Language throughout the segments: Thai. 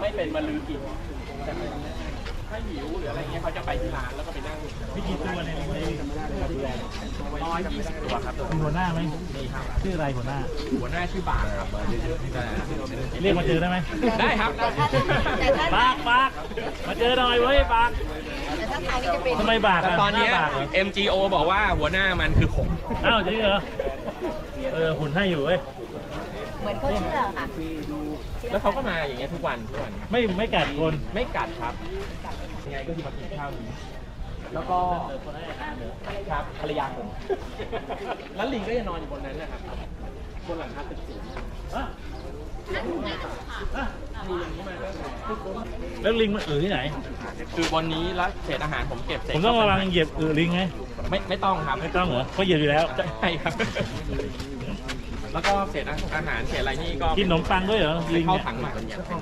ไม่เป็นมาลือกินแต่ถ้าหิวหรืออะไรเงี้ยเขาจะไปที่ร้านแล้วก็ไปนั่งมีกี่ตัวในในร้อยยี่สิบตัวครับมีหัวหน้าไหมมีครับชื่ออะไรหัวหน้า หัวหน้าชื่อบางครับเรียกมาเจอได้ไหมได้ครับได้แต่ถ้าปากปากมาเจอหน่อยเว้ยปากแต่ถ้าทายนี่จะเป็นทำไมบากแต่อะตอนเนี้ยหาบากเหรอ MGO บอกว่าหัวหน้ามันคือขมอ้าวจริงเหรอเออหุ่นให้อยู่เว้ยเหมือนเขาเชื่อค่ะ แล้วเขาก็มาอย่างเงี้ยทุกวันทุกวันไม่ไม่กัดคน ไม่กัดครับยังไงก็คือมากินข้าวนี้แล้วก็ครับภรรยาผมแล้วลิงก็จะนอนอยู่บนนั้นนะครับบนหลังคาตึกสูงอะอะมีลิงเข้ามาด้วยแล้วลิงมันอือที่ไหน คือวันนี้แล้วเศษอาหารผมเก็บเศษผมต้องระวังเหยียบอือลิงไงไม่ไม่ต้องครับไม่ต้องเหรอเขาเหยียบอยู่แล้วใช่ครับ แล้วก็เศษอาหารเศษอะไรนี่ก็กินขนมปังด้วยเหรอลิงเข้าเนี่ย ถังหมัก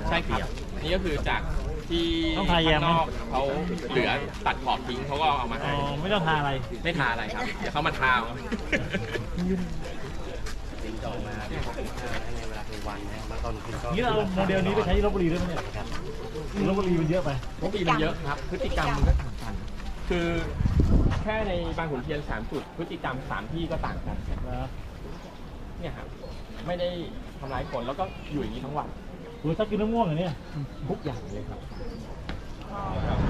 ใช่ครับนี่ก็คือจากที่ต้องทาแยมไหม ข้างนอกเขาเหลือตัดขอบทิ้งเขาก็เอามาอ๋ให้อไม่ต้องทาอะไรไม่ทาอะไรครับเดี๋ยวเขามาทาเอานี่เราเอาโมเดลนี้ไปใช้ที่ลบบุรีด้วยไหมเนี่ยลบบุรีมันเยอะไปพวกปีมันเยอะครับ พฤติกรรมมันก็ต่างกันคือแค่ในบางขุนเทียนสามจุด พฤติกรรมสามที่ก็ต่างกัน นะ เนี่ยครับไม่ได้ทำร้ายคนแล้วก็อยู่อย่างนี้ทั้งวันดูชอบกินน้ำม่วงเหรอเนี่ยทุกอย่างเลยครับ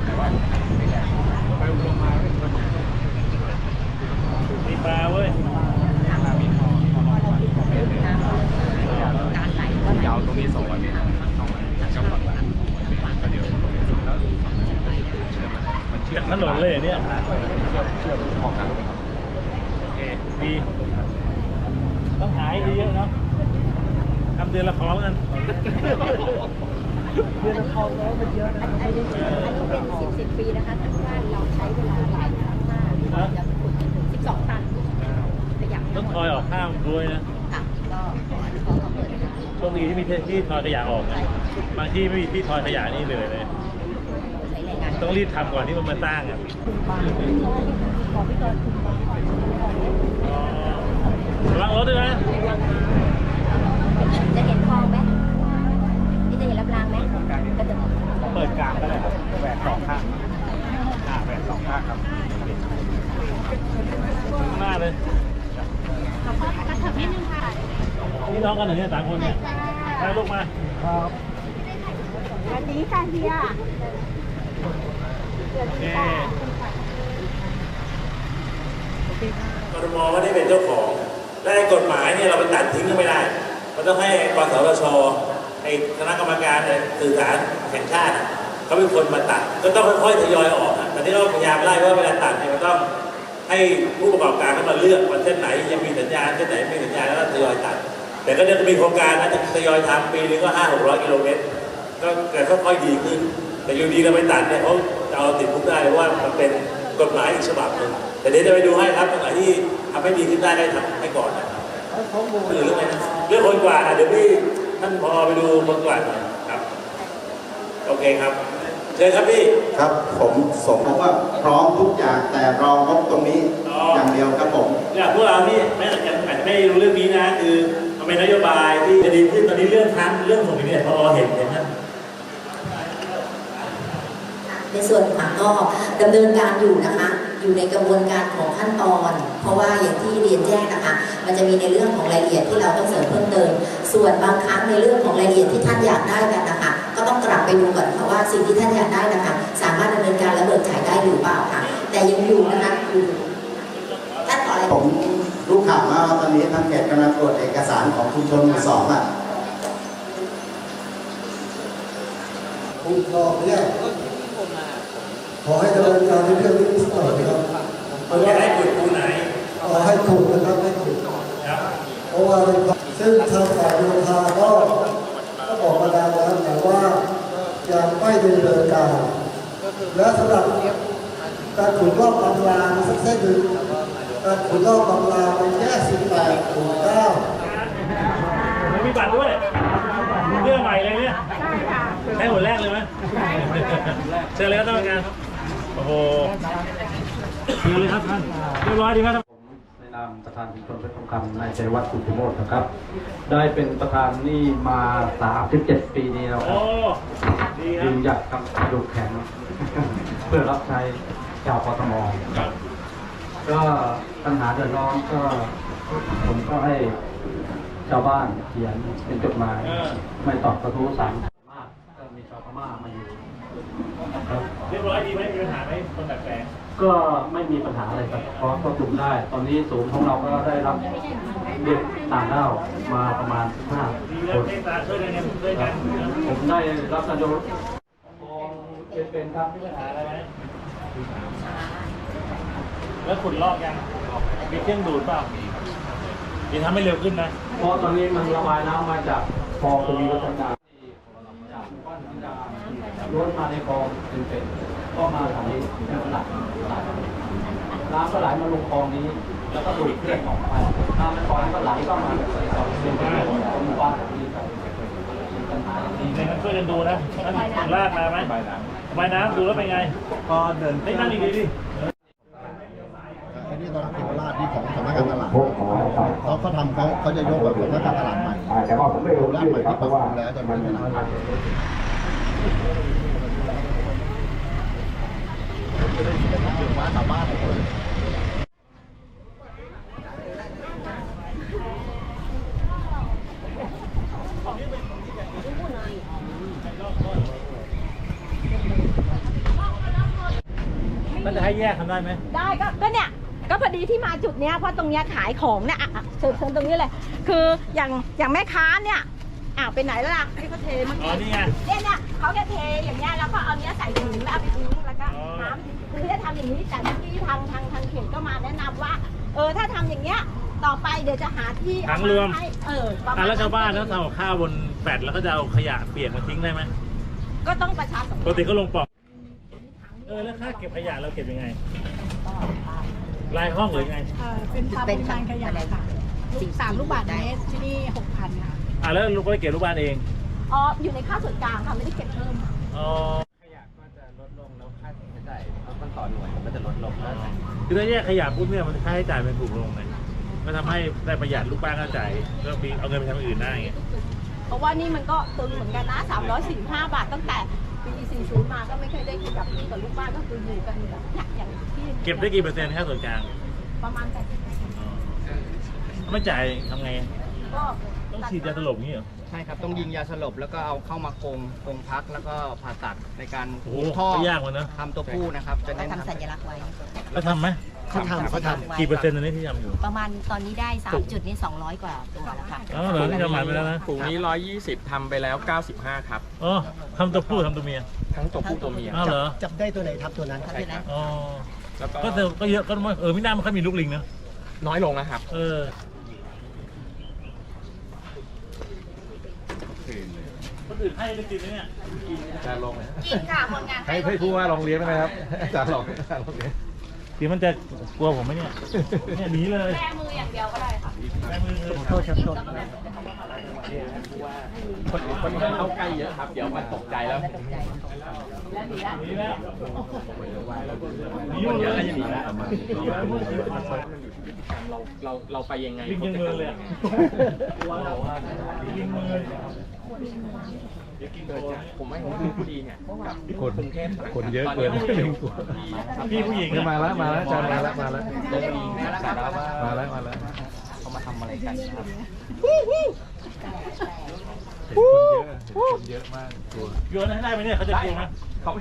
แต่ว่าไปลงมาเป็นคนมีปลาเว้ยมีทองทองการไหลก็ยาวตรงนี้สองร้อยเมตรสองร้อยเมตรก็ฝั่งก็เดี๋ยวแล้วมันเชื่อมถนนเลยเหรอเนี่ยเชื่อมออกกันครับโอเคดี ต้องหายเยอะๆเนาะทำเดือนละครั้งกันเดือนละครแล้วมันเยอะนะอันนี้อันนี้เป็นสิบสิบปีนะคะทางบ้านเราใช้เวลาหลายครั้งมากที่เราจะขุดจนถึงสิบสองตันขยะต้องคอยออกข้ามด้วยนะค่ะก็ขอเขาเปิดนะคะโชคดีที่มีที่ทอยขยะออกนะบางที่ไม่มีที่ทอยขยะนี่เลยเลยใช้แรงงานต้องรีบทำก่อนที่มันมาสร้างอะของพี่กรณ์คุณบา งคนระวังรถด้วยนะจะเห็นคลองไหมนี่จะเห็นลำรางไหมก็จะเปิดกลางก็ได้ครับแหวกสองข้างอ่าแหวกสองข้างครับข้างหน้าเลยขอโทษกระเถิบนิดนึงค่ะพี่น้องกันเหรอเนี่ยสามคนเนี่ยไปลูกมาครับสวัสดีค่ะเฮียโอเคกรมไม่ได้เป็นเจ้าของ และไอ้กฎหมายเนี่ยเราไปตัดทิ้งก็ไม่ได้ มันต้องให้กสทชไอ้คณะกรรมการสื่อสารแห่งชาติเขาเป็นคนมาตัด ก็ต้องค่อยๆทยอยออกอะแต่ที่เราพยายามไล่ว่าเวลาตัดเนี่ยมันต้องให้ผู้ประกอบการเข้ามาเลือกว่าเส้นไหนยังมีสัญญาณเส้นไหนไม่มีสัญญาณแล้วทยอยตัด แต่ก็จะมีโครงการนะจะทยอยทำปีนึงก็ห้าหกร้อยกิโลเมตรก็แต่ค่อยๆดีขึ้น แต่อยู่ดีเราไปตัดเนี่ยเขาจะเอาติดคุกได้เพราะว่ามันเป็น กฎหมายอีกฉบับหนึ่งแต่เดี๋ยวจะไปดูให้ครับตรงไหนที่ทำให้ดีขึ้นได้ได้ทำให้ก่อนนะครับหรือเรื่องอะไรนะเรื่องคนกว่าดอะเดี๋ยวพี่ท่านพอไปดูคนกวาดหน่อยครับโอเคครับเชิญครับพี่ครับผมสมบอกว่าพร้อมทุกอย่างแต่รองบตรงนี้อ๋อออย่างเดียวครับผมเนี่ยพวกเราที่ไม่อาจจะอาจจะไม่รู้เรื่องนี้นะคือมันเป็นนโยบายที่จะดีขึ้นตอนนี้เรื่องทั้งเรื่องของเนี่ยพอเห็นเห็นท่าน ในส่วนค่ะก็ดำเนินการอยู่นะคะ อยู่ในกระบวนการของขั้นตอน เพราะว่าอย่างที่เรียนแจ้งนะคะ มันจะมีในเรื่องของรายละเอียดที่เราต้องเสริมเพิ่มเติม ส่วนบางครั้งในเรื่องของรายละเอียดที่ท่านอยากได้กันนะคะ ก็ต้องกลับไปดูก่อนค่ะว่าสิ่งที่ท่านอยากได้นะคะ สามารถดำเนินการและเบิกจ่ายได้หรือเปล่าค่ะ แต่ยังอยู่นะคะอยู่ท่านต่ออะไรผมรู้ข่าวมาว่าตอนนี้ทางเขตกำลังตรวจเอกสารของชุมชนหมู่สองอะคุ้มครองเนี่ย ขอให้ดำเนินการในเรื่องนี้สักหน่อยนะครับเพราะจะว่าได้ขุดคูไหนขอให้ถูกนะครับให้ถูกครับเพราะว่าในความซึ่งทางฝ่ายโยธาก็ก็บอกมานานแล้วแต่ว่ายังไม่ดำเนินการ และสำหรับการขุดรอบบางรางสักเส้นหนึ่งการขุดรอบบางรางในแยก18ถึง9ผมมีบัตรด้วยเรื่องใหม่เลยเนี่ยใช้หัวแรกเลยไหมเชิญเลยครับท่านประธานโอ้โหเชิญเลยครับท่านเรียบร้อยดีครับในนามประธานชุมชนเพชรทองคำนายชัยวัฒน์สุธิโมทนะครับ ได้เป็นประธานนี่มา 37 ปีนี้แล้วคโอ้รับยืนหยัดกับกระดูกแข็ง เพื่อรับใช้ชาวกทม ครับก็ปัญหาเดือดร้อนก็ ผมก็ให้ชาวบ้านเขียนเป็นจดหมาย เออไม่ตอบกระทู้สามมากก็มีชาวพม่ามาอยู่ครับ เรียบร้อยดีไหมมีปัญหาไหมคนดัดแปลงก็ไม่มีปัญหาอะไรครับเพราะก็กลุ่มได้ ตอนนี้ศูนย์ของเราก็ได้รับเด็กต่างด้าวมาประมาณ15ดีคแล้วนเมตตาช่วยกันเนี่ยช่วยคกัรันบผมได้รับนายกมองเป็นๆครับมีปัญหาอะไรไหมแล้วขุดลอกยังมีเครื่องดูดเปล่าดีทำให้เร็วขึ้นนะ เพราะตอนนี้มันระบายน้ำมาจากคลองตรงนี้วัฒนาจากหมู่บ้านธรรมดา ล้วนมาในคลองเป็นๆก็มาทางนี้เป็นหลักหลักน้ำก็ไหลมาลงคลองนี้ แล้วก็ดูดเคลื่อนออกไปน้ำในคลองก็ไหลเข้ามาใส่ต่อเป็นประโยชน์ของหมู่บ้านตรงนี้ครับมีปัญหาอย่างนี้ในนั้นช่วยกันดูนะนั่นลาดมาไหมระบายน้ำระบายน้ำดูแล้วเป็นไง ก็เดินไอ้ยนั่นดีๆดิอันนี้ตอนเขมราชที่ของสำนักงานตลาดเขาเขาทำเขาเขาจะยกแบบสำนักงานตลาดใหม่แต่ว่าผมไม่รู้ด้านชื่ใหม่อครัที่บปเพรับราะปว่ารุงแล้วจะมีเวลามาชาวบ้านมันจะให้แยกทำได้ไหม ได้ก็ก็เนี่ยก็พอดีที่มาจุดเนี้ยเพราะตรงเนี้ยขายของเนี่ยอะอะเชิญเชิญตรงนี้เลย คืออย่างอย่างแม่ค้าเนี่ยอ้าวไปไหนแล้วล่ะให้เขาเทเมื่ออ๋อกี้นี่ไง เนี่ยเนี่ยเขาจะเทอย่างเงี้ยแล้วก็เอาเนี้ยใส่ถุงแล้วเอาไปทิ้ง นี้แต่เมื่อกี้ทางทางทางเขตก็มาแนะนำว่า เออถ้าทำอย่างเงี้ย ต่อไปเดี๋ยวจะหาที่ถังรวมให้เออประมาอะณแล้วชาวบ้านเขาทำกับข้าวบนแฟลตแล้วก็จะเอาขยะเปียกมาทิ้งได้ไหมก็ต้องประชาสัมปพักนธ์ติก็ลงปล่องเออแล้วค่าเก็บขยะเราเก็บยังไงรายห้องหรือไงเอ่อเป็นตามปริมาณขยะค่ะลูกสามลูกบาทเมตรที่นี่หกพันค่ะ อะแล้วลูกก็ไปเก็บลูกบ้านเองอ๋ออยู่ในค่าส่วนกลางค่ะไม่ได้เก็บเพิ่ม อ๋อ ค่าใช้จ่ายมันต่อหน่วยมันก็จะลดลงแล้วคือถ้าแยกขยะปุ๊บเนี่ยมันค่าใช้จ่ายมันถูกลงไงก็ทำให้ได้ประหยัดลูกบ้านก็จ่ายก็มีเอาเงินไปทำอย่างอื่นได้ไงเพราะว่านี่มันก็ตึงเหมือนกันนะ 345 บาทตั้งแต่ปี40มาก็ไม่เคยได้ขยับที่กับลูกบ้านก็คืออยู่กันแบบเนี่ยอย่างที่เก็บได้กี่เปอร์เซ็นต์ค่าส่วนกลางประมาณแต่อ๋อไม่จ่ายทำไง ก็ต้องฉีดยาสลบอย่างนี้เหรอ ใช่ครับต้องยิงยาสลบแล้วก็เอาเข้ามากรงกรงพักแล้วก็ผ่าตัดในการโอ้โหท่อก็ยากเหมือนนะทำตัวผู้นะครับจะเราเน้นทำสัญลักษณ์ไว้ แล้วทำไหมเขาทำเขาทำ กี่เปอร์เซ็นต์ตอนนี้ที่ทำอยู่ประมาณตอนนี้ได้ 3 จุดนี่200 กว่าตัวแล้วค่ะ อ๋อเหรอที่ทำหมันไปแล้วนะฝูงนี้ 120 ทำไปแล้ว 95 ครับ อ๋อทำตัวผู้ทำตัวเมียทั้งตัวผู้ตัวเมีย อ้าวเหรอจับได้ตัวไหนทับตัวนั้นครับอยู่นั้นอ๋อแล้วก็ก็เธอก็เยอะก็ไม่เออไม่น่ามันค่อยมีลูกลิงนะน้อยลงนะครับ เออคน อื่นให้ได้กินไหมเนี่ยจะลงกินค่ะคนงานให้ให้ผู้ว่าลองเลี้ยงได้ไหมครับอาจารย์ลองอาจารย์ลองเลี้ยงเดี๋ยวมันจะกลัวผมไหมเนี่ยเนี่ยหนีเลยแม่มืออย่างเดียวก็ได้ค่ะแม่มือเลยโทษครับโทษ คนอื่นคนอื่นเข้าใกล้เยอะครับ เดี๋ยวมันตกใจแล้วหนีแล้วหนีหมดเลยหนีแล้วหนีแล้วเราเราเราไปยังไงลิงยังมือเลยอะลิงมือเดี๋ยวกินโตนะผมไม่ผมคือผู้ดีเนี่ยกับคนกรุงเทพคนเยอะเกินพี่ผู้หญิงอะมาแล้วมาแล้วอาจารย์มาแล้วมาแล้วโดนยิงนะสารว่ามาแล้วมาแล้วเขามาทำอะไรกันครับ คนเยอะคนเยอะมากตัวโยนให้ได้ไหมเนี่ยเขาจะกลัวไหมเขาไม่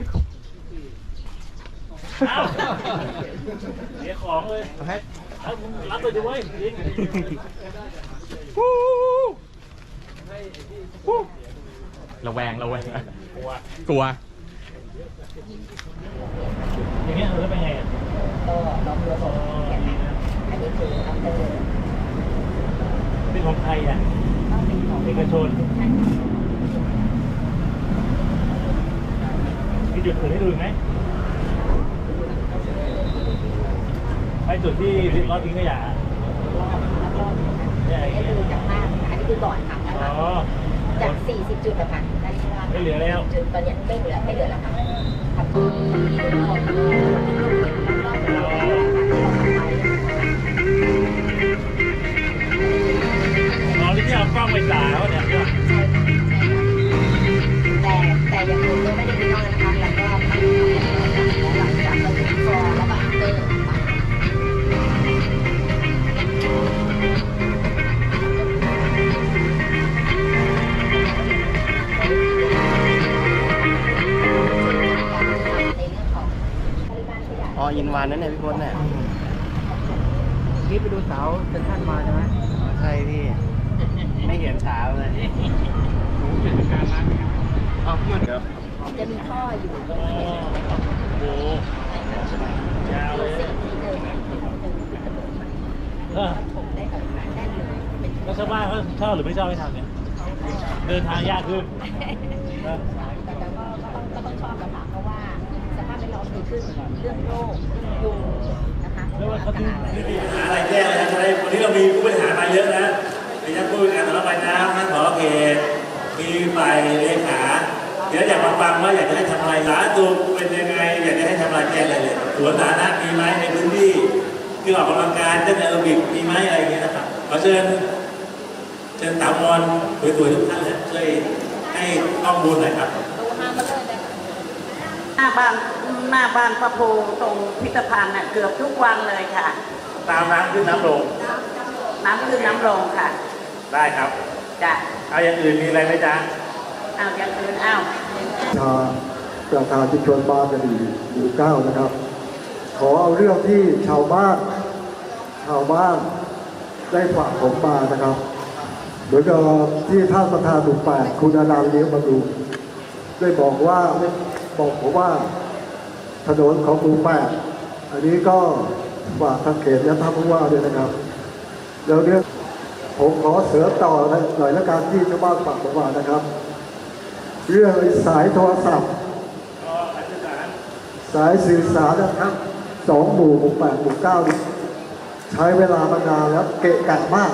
อ้าวเสียของเลยเอารับไปดิเว้ยลิงระแวงระแวงกลัวกลัวอย่างเงี้ยเออแล้วเป็นไงอะก็น้องเรือสองอ๋อดีนะอันนี้คืออัปเตอร์เป็นของใครอะต้ องเป็นของเอกชนมีจุดอื่นให้ดูอีกไหมไปจุดที่รถทิ้งขยะอะเนี่ยไอ้ให้เงี้ยดูจากภาพอันนี้คือก่อนค่ะอ๋อจาก 40 จุดนะคะได้ใช่ไหมไม่เหลือแล้ว จุดตอนเนี้ยไม่เหลือไม่เหลือแล้วค่ะครับอ๋อ นี่ยอากล้องไปจ่ายวเนี่ยแต่แต่ยังคงไม่ได้เป็นนอนนะคะแล้วก็ไม่ได้ทำอะไรนะคะหลังจากเราถึงฟอร์แล้วก็อัปเดตออินวานนั่นเนี่ยพี่พจน์เนี่ยนี่ไปดูเสาเซนทรันมาใช่ไหมใช่พี่ ไม่เห็นเช้าเลยเอาเพื่อนครับจะมีท่ออยู่โอ้ยาวเลยที่เดินเออผมได้แบบแน่นเลยเป็นแล้วชาวบ้านเขาชอบหรือไม่ชอบให้ทำเนี่ยเดินทางยากขึ้นแต่ก็ก็ต้องชอบกันค่ะเพราะว่าสภาพแวดล้อมดีขึ้นเรื่องโรคเรื่องยุงนะคะแล้วว่าเขาอากาศอะไรที่หาอะไรแก้เลยนะอะไรวันนี้เรามีผู้บริหารมาเยอะนะ มีทั้งผู้บริการสำนักระบายน้ำท่านผอเขตมีฝ่ายเลขาเดี๋ยวอยากมาฟังว่าอยากจะให้ทำอะไรสาธารณสุขเป็นยังไงอยากจะให้ทำอะไรแก้อะไรเลยสวนสาธารณะมีไหมในพื้นที่ที่ออกกำลังกายเต้นแอโรบิกมีไหมอะไรอย่างเงี้ยนะครับขอเชิญเชิญถามอนสวยๆทุกท่านเลยช่วยให้ข้อมูลหน่อยครับหน้าบ้านหน้าบ้านพระโพตรงพิพิธภัณฑ์น่ะเกือบทุกวันเลยค่ะ ตามน้ำขึ้นน้ำลง น้ำขึ้นน้ำลงค่ะ ได้ครับจ้ะเอาอย่างอื่นมีอะไรไหมจ๊ะเอาอย่างอื่นเอาชาประธานชุมชนบางกะดีหมู่เก้านะครับ ขอเอาเรื่องที่ชาวบ้าน ชาวบ้านได้ฝากผมมานะครับเหมือนกับที่ท่านประธานหมู่แปดคุณอนันต์เลี้ยงมาดู ได้บอกว่าบอกผมว่าถนนของหมู่แปดอันนี้ก็ฝากทางเขตและท่านผู้ว่าด้วยนะครับ แล้วเนี่ย ผมขอเสริมต่อหน่อยละกันที่ชาวบ้านฝากผมมานะครับ เรื่องสายโทรศัพท์ สายสื่อสารนะครับสองหมู่หมู่แปดหมู่เก้าใช้เวลามานานแล้วเกะกะมาก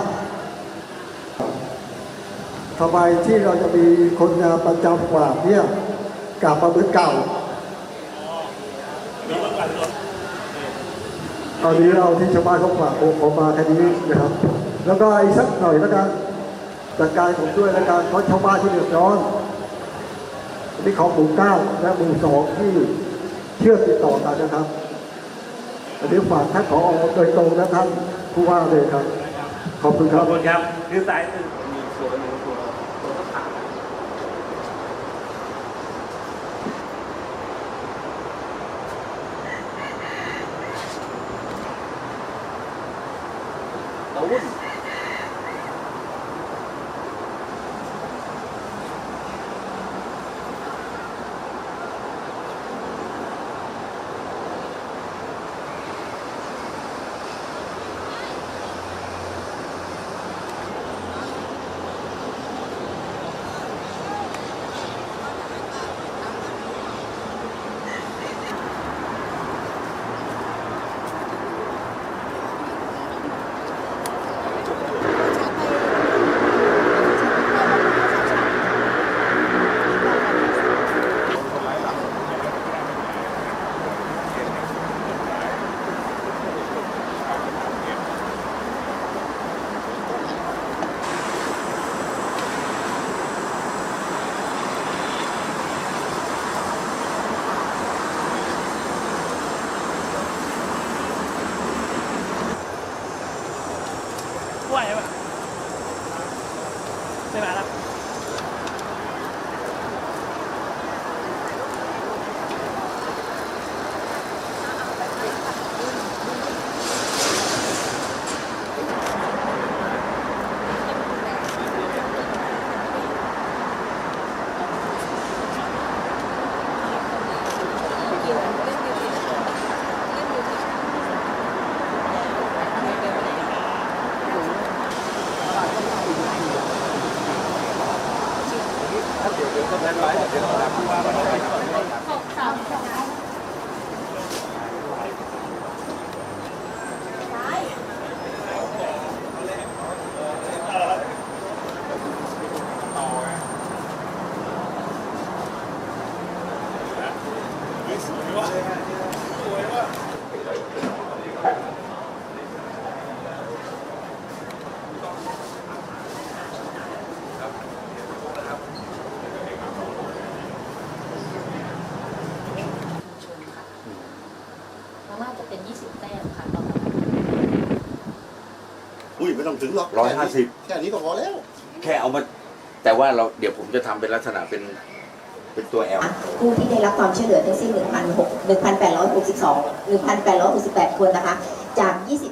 ทำไมที่เราจะมีคนงานประจำกว่าเนี่ยกลับมาเหมือนเก่าตอนนี้เราที่ชาวบ้านเขาฝากผมมาแค่นี้นะครับ แล้วก็อีกสักหน่อยแล้วกันจัดการผมด้วยแล้วกันเพราะชาวบ้านที่เดือดร้อนนี่ของหมู่เก้าและหมู่สองที่เชื่อมติดต่อกันนะครับอันนี้ฝากท่านขอโดยตรงนะครับผู้ว่าเลยครับ ขอบคุณครัอบบคุณครับคือสายสื่อ ต้องถึงหรอกร้อยห้าสิบ แค่นี้ก็พอแล้ว แค่เอามา แต่ว่าเราเดี๋ยวผมจะทำเป็นลักษณะเป็นเป็นตัวแอล ผู้ที่ได้รับความช่วยเหลือทั้งสิ้นหนึ่งพันหกหนึ่งพันแปดร้อยหกสิบสองหนึ่งพันแปดร้อยหกสิบแปดคนนะคะ จากยี่สิบ